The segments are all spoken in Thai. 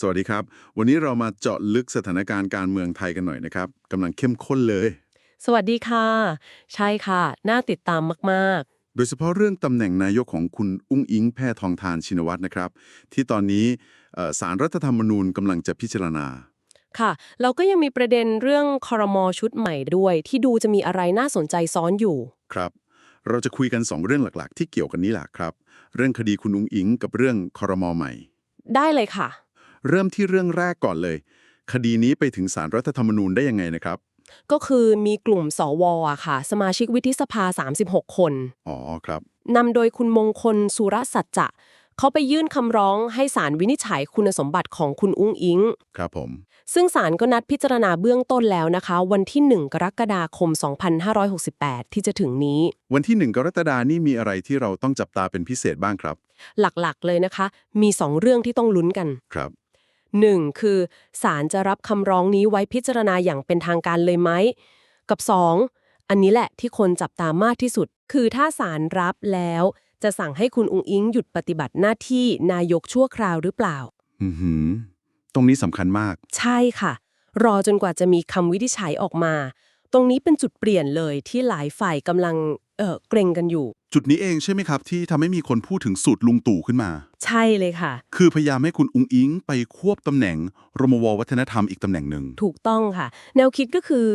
สวัสดีครับ วันนี้เรามาเจาะลึกสถานการณ์การเมืองไทยกันหน่อยนะครับกำลังเข้มข้นเลย สวัสดีค่ะ ใช่ค่ะ น่าติดตามมากโดยเฉพาะเรื่องตำแหน่งนายกของคุณอุ้งอิงแพทองทานชินวัตรนะครับ ที่ตอนนี้เอ่อสารรัฐธรรมนูญกำลังจะพิจารณาๆค่ะเราก็ยังมีประเด็นเรื่องคอรมอชุดใหม่ด้วย ที่ดูจะมีอะไรน่าสนใจซ้อนอยู่ครับ เราจะคุยกัน 2 เรื่องหลักๆ ที่เกี่ยวกันนี้แหละครับ เรื่องคดีคุณอุ้งอิงกับเรื่องคอรมอใหม่ ได้เลยค่ะ เริ่มที่เรื่องแรกก่อนเลย คดีนี้ไปถึงสารรัฐธรรมนูญได้ยังไงนะครับ ก็คือมีกลุ่มสวอะค่ะ สมาชิกวิทิสภา 36 คนอ๋อครับนำโดยคุณมงคลสุรสัจจะเขาไปยื่นคำร้องให้ศาลวินิจฉัยคุณสมบัติของคุณอุ้งอิง ครับผม ซึ่งศาลก็นัดพิจารณาเบื้องต้นแล้วนะคะ วันที่ 1 กรกฎาคม 2568 ที่จะถึงนี้ วันที่ 1 กรกฎานี่มีอะไรที่เราต้องจับตาเป็นพิเศษบ้างครับ หลักๆเลยนะคะ มี 2 เรื่องที่ต้องลุ้นกัน ครับ 1. คือศาลจะรับคำร้องนี้ไว้พิจารณาอย่างเป็นทางการเลยไหม กับ 2. อันนี้แหละที่คนจับตามากที่สุด คือถ้าศาลรับแล้ว จะสั่งให้คุณอุงอิงหยุดปฏิบัติหน้าที่นายกชั่วคราวหรือเปล่า อือหือ ตรงนี้สำคัญมาก ใช่ค่ะ รอจนกว่าจะมีคำวินิจฉัยออกมา ตรงนี้เป็นจุดเปลี่ยนเลยที่หลายฝ่ายกำลัง เออเกรงกันอยู่ จุดนี้เองใช่ไหมครับ ที่ทำให้มีคนพูดถึงสูตรลุงตู่ขึ้นมา ใช่เลยค่ะ คือพยายามให้คุณอุงอิงไปควบตำแหน่งรมววัฒนธรรมอีกตำแหน่งหนึ่ง ถูกต้องค่ะ แนวคิดก็คือ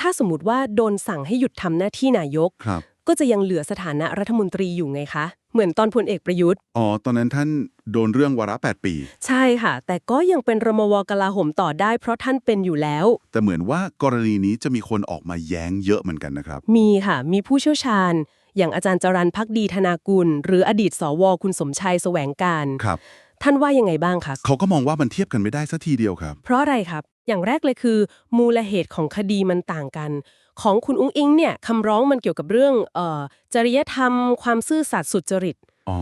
ถ้าสมมติว่าโดนสั่งให้หยุดทำหน้าที่นายก ครับ ก็จะยังเหลือสถานะรัฐมนตรีอยู่ไงคะ เหมือนตอนพลเอกประยุทธ์ อ๋อ ตอนนั้นท่านโดนเรื่องวาระ 8 ปี ใช่ค่ะ แต่ก็ยังเป็นรมวกลาโหมต่อได้เพราะท่านเป็นอยู่แล้ว แต่เหมือนว่ากรณีนี้จะมีคนออกมาแย้งเยอะเหมือนกันนะครับ มีค่ะ มีผู้เชี่ยวชาญ อย่างอาจารย์จรันพักดีธนากุล หรืออดีตสวคุณสมชัยแสวงการ ครับ ท่านว่ายังไงบ้างคะ เขาก็มองว่ามันเทียบกันไม่ได้สัทีเดียวครับ เพราะอะไรครับ อย่างแรกเลยคือ มูลเหตุของคดีมันต่างกัน ของคุณอุ้งอิงเนี่ยคำร้องมันเกี่ยวกับเรื่องเอ่อจริยธรรม ความซื่อสัตย์สุจริต อ๋อ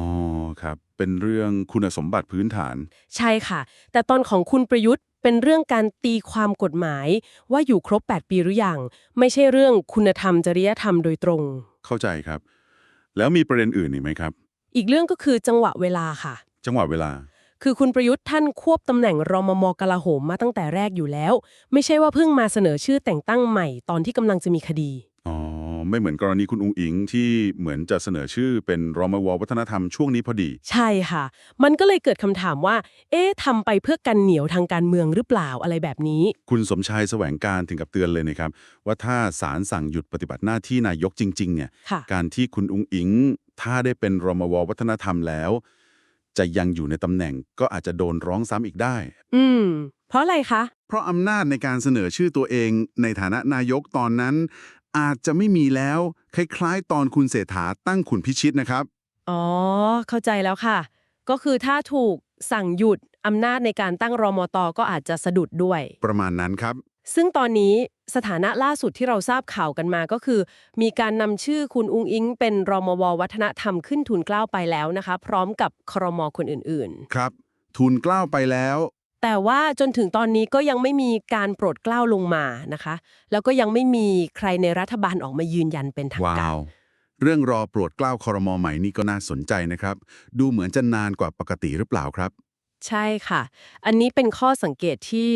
ครับ เป็นเรื่องคุณสมบัติพื้นฐาน ใช่ค่ะ แต่ตอนของคุณประยุทธ์เป็นเรื่องการตีความกฎหมาย ว่าอยู่ครบ 8 ปีหรือยัง ไม่ใช่เรื่องคุณธรรม จริยธรรมโดยตรง เข้าใจครับ แล้วมีประเด็นอื่นอีกไหมครับ อีกเรื่องก็คือจังหวะเวลาค่ะ จังหวะเวลา คือคุณประยุทธ์ท่านควบตำแหน่งรมมกลาโหมมาตั้งแต่แรกอยู่แล้ว ไม่ใช่ว่าเพิ่งมาเสนอชื่อแต่งตั้งใหม่ตอนที่กำลังจะมีคดีอ๋อไม่เหมือนกรณีคุณอุงอิงที่เหมือนจะเสนอชื่อเป็นรมววัฒนธรรมช่วงนี้พอดี ใช่ค่ะ มันก็เลยเกิดคำถามว่า เอ๊ะทำไปเพื่อกันเหนียวทางการเมืองหรือเปล่าอะไรแบบนี้ คุณสมชายแสวงการถึงกับเตือนเลยนะครับ ว่าถ้าศาลสั่งหยุดปฏิบัติหน้าที่นายกจริง ๆ เนี่ยค่ะการที่คุณอุงอิง ถ้าได้เป็นรมววัฒนธรรมแล้ว จะยังอยู่ในตำแหน่งก็อาจจะโดนร้องซ้ำอีกได้ อืม เพราะอะไรคะ เพราะอำนาจในการเสนอชื่อตัวเองในฐานะนายกตอนนั้น อาจจะไม่มีแล้ว คล้ายๆ ตอนคุณเศรษฐาตั้งขุนพิชิตนะครับ อ๋อ เข้าใจแล้วค่ะ ก็คือถ้าถูกสั่งหยุดอำนาจในการตั้งรมตก็อาจจะสะดุดด้วย ประมาณนั้นครับ ซึ่งตอนนี้สถานะล่าสุดที่เราทราบข่าวกันมาก็คือ มีการนำชื่อคุณอุงอิง เป็นรมววัฒนธรรมขึ้นทุนเกล้าไปแล้วนะคะ พร้อมกับครมคนอื่นครับ ทุนกล้าวไปแล้ว ๆ แต่ว่าจนถึงตอนนี้ก็ยังไม่มีการโปรดเกล้าลงมานะคะ แล้วก็ยังไม่มีใครในรัฐบาลออกมายืนยันเป็นทางว้าการ ว เรื่องรอโปรดเกล้าคอรมอใหม่นี่ก็น่าสนใจนะครับ ดูเหมือนจะนานกว่าปกติหรือเปล่าครับ ใช่ค่ะ อันนี้เป็นข้อสังเกตที่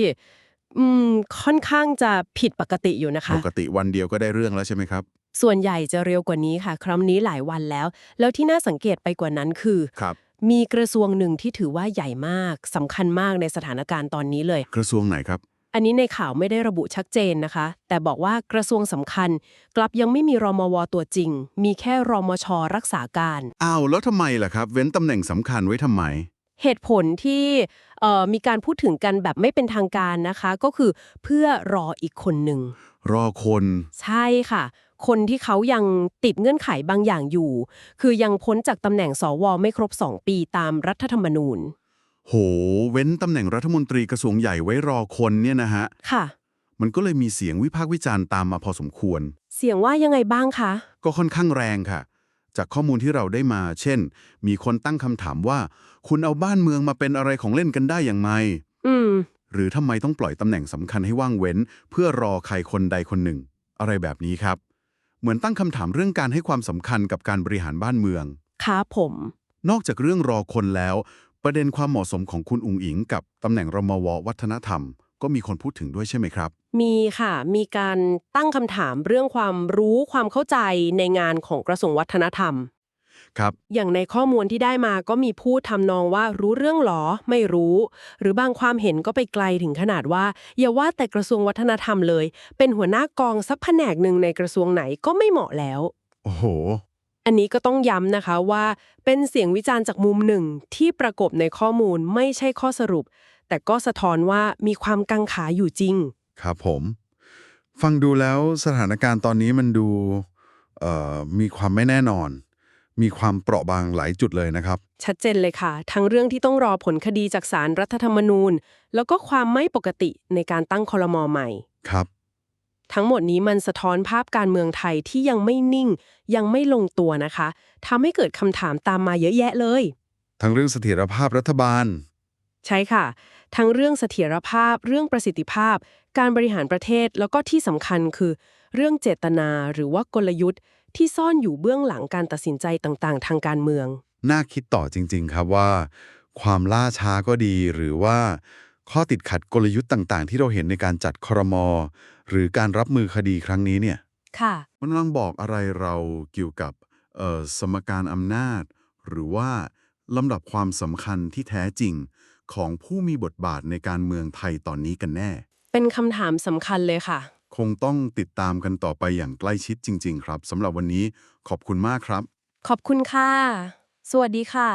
อืมค่อนข้างจะผิดปกติอยู่นะคะ ปกติวันเดียวก็ได้เรื่องแล้วใช่ไหมครับ ส่วนใหญ่จะเร็วกว่านี้ค่ะ ครั้งนี้หลายวันแล้ว แล้วที่น่าสังเกตไปกว่านั้นคือ ครับ มีกระทรวงหนึ่งที่ถือว่าใหญ่มากสำคัญมากในสถานการณ์ตอนนี้เลย กระทรวงไหนครับ อันนี้ในข่าวไม่ได้ระบุชัดเจนนะคะ แต่บอกว่ากระทรวงสำคัญ กลับยังไม่มีรมวตัวจริง มีแค่รมชรักษาการ อ้าวแล้วทำไมล่ะครับ เว้นตำแหน่งสำคัญไว้ทำไม เหตุผลที่เอ่อมีการพูดถึงกันแบบไม่เป็นทางการนะคะ ก็คือเพื่อรออีกคนหนึ่ง รอคน ใช่ค่ะ คนที่เขายังติดเงื่อนไขบางอย่างอยู่ คือยังพ้นจากตำแหน่งสวไม่ครบ 2 ปีตามรัฐธรรมนูญ โห เว้นตำแหน่งรัฐมนตรีกระทรวงใหญ่ไว้รอคนเนี่ยนะฮะ ค่ะ มันก็เลยมีเสียงวิพากษ์วิจารณ์ตามมาพอสมควร เสียงว่ายังไงบ้างคะ ก็ค่อนข้างแรงค่ะ จากข้อมูลที่เราได้มา เช่น มีคนตั้งคำถามว่า คุณเอาบ้านเมืองมาเป็นอะไรของเล่นกันได้อย่างไรอืม หรือทำไมต้องปล่อยตำแหน่งสำคัญให้ว่างเว้น เพื่อรอใครคนใดคนหนึ่ง อะไรแบบนี้ครับ เหมือนตั้งคำถามเรื่องการให้ความสำคัญกับการบริหารบ้านเมืองค่ะผม นอกจากเรื่องรอคนแล้ว ประเด็นความเหมาะสมของคุณอุงอิง กับตำแหน่งรมววัฒนธรรม ก็มีคนพูดถึงด้วยใช่ไหมครับ มีค่ะ มีการตั้งคำถามเรื่องความรู้ความเข้าใจในงานของกระทรวงวัฒนธรรม ครับ อย่างในข้อมูลที่ได้มาก็มีพูดทำนองว่ารู้เรื่องหรอไม่รู้ หรือบางความเห็นก็ไปไกลถึงขนาดว่า อย่าว่าแต่กระทรวงวัฒนธรรมเลย เป็นหัวหน้ากองสักแผนกหนึ่งในกระทรวงไหนก็ไม่เหมาะแล้ว โอ้โห อันนี้ก็ต้องย้ำนะคะว่า เป็นเสียงวิจารณ์จากมุมหนึ่งที่ประกบในข้อมูลไม่ใช่ข้อสรุป แต่ก็สะท้อนว่ามีความกังขาอยู่จริง ครับผม ฟังดูแล้วสถานการณ์ตอนนี้มันดูเอ่อมีความไม่แน่นอน มีความเปราะบางหลายจุดเลยนะครับ ชัดเจนเลยค่ะ ทั้งเรื่องที่ต้องรอผลคดีจากศาลรัฐธรรมนูญ แล้วก็ความไม่ปกติในการตั้งคลมอใหม่ครับ ทั้งหมดนี้มันสะท้อนภาพการเมืองไทยที่ยังไม่นิ่ง ยังไม่ลงตัวนะคะทำให้เกิดคำถามตามมาเยอะแยะเลย ทั้งเรื่องเสถียรภาพรัฐบาล ใช่ค่ะ ทั้งเรื่องเสถียรภาพ เรื่องประสิทธิภาพ การบริหารประเทศแล้วก็ที่สำคัญคือ เรื่องเจตนาหรือว่ากลยุทธ์ที่ซ่อนอยู่เบื้องหลังการตัดสินใจต่างๆ ทางการเมือง น่าคิดต่อจริง ๆ ครับว่า ความล่าช้าก็ดีหรือว่า ข้อติดขัดกลยุทธ์ต่าง ๆ ที่เราเห็นในการจัดครม หรือการรับมือคดีครั้งนี้เนี่ย ค่ะ มันกำลังบอกอะไรเราเกี่ยวกับเอ่อสมการอำนาจ หรือว่าลำดับความสำคัญที่แท้จริงของผู้มีบทบาทในการเมืองไทยตอนนี้กันแน่ เป็นคำถามสำคัญเลยค่ะ คงต้องติดตามกันต่อไปอย่างใกล้ชิดจริง ๆ ครับสำหรับวันนี้ขอบคุณมากครับ ขอบคุณค่ะ สวัสดีค่ะ